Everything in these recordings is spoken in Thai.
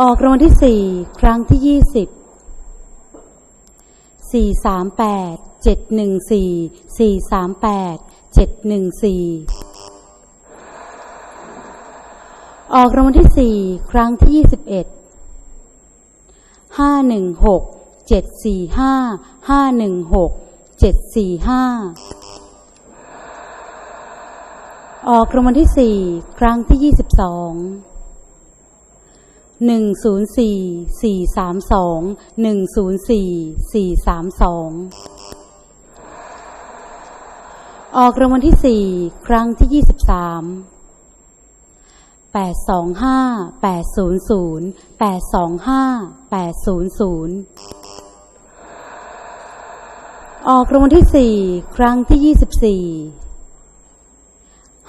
ออกรางวัลที่สี่ครั้งที่ยี่สิบสี่สามแปดเจ็ดหนึ่งสี่สี่สามแปดเจ็ดหนึ่งสี่ออกรางวัลที่สี่ครั้งที่ยี่สิบเอ็ดห้าหนึ่งหกเจ็ดสี่ห้าห้าหนึ่งหกเจ็ดสี่ห้าออกรางวัลที่สี่ครั้งที่ยี่สิบสอง หนึ่งศูนย์สี่สี่สามสองหนึ่งศูนย์สี่สี่สามสองออกรางวัลที่สี่ครั้งที่ยี่สิบสามแปดสองห้าแปดศูนย์ศูนย์แปดสองห้าแปดศูนย์ศูนย์ออกรางวัลที่สี่ครั้งที่ยี่สิบสี่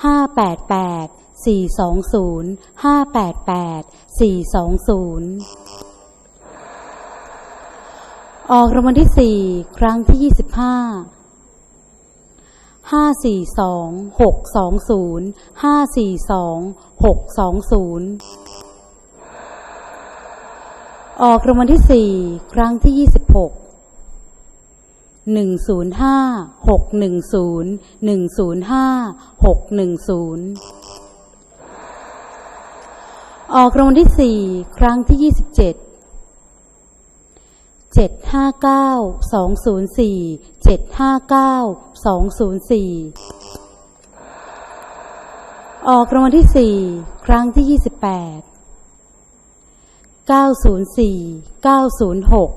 ห้าแปดแปด สี่สองศูนย์ห้าแปดแปดสี่สองศูนย์ออกรางวัลที่สี่ครั้งที่ยี่สิบห้าห้าสี่สองหกสองศูนย์ห้าสี่สองหกสองศูนย์ออกรางวัลที่สี่ครั้งที่ยี่สิบหกหนึ่งศูนย์ห้าหกหนึ่งศูนย์หนึ่งศูนย์ห้าหกหนึ่งศูนย์ ออกรางวัลที่สี่ครั้งที่ยี่สิบเจ็ดเจ็ดห้าเก้าสองศูนย์สี่เจ็ดห้าเก้าสองศูนย์สี่ออกรางวัลที่สี่ครั้งที่ยี่สิบแปดเก้าศูนย์สี่เก้าศูนย์หก